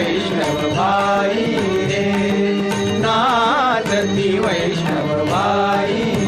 वैष्णव बाई रे. नाचती वैष्णव बाई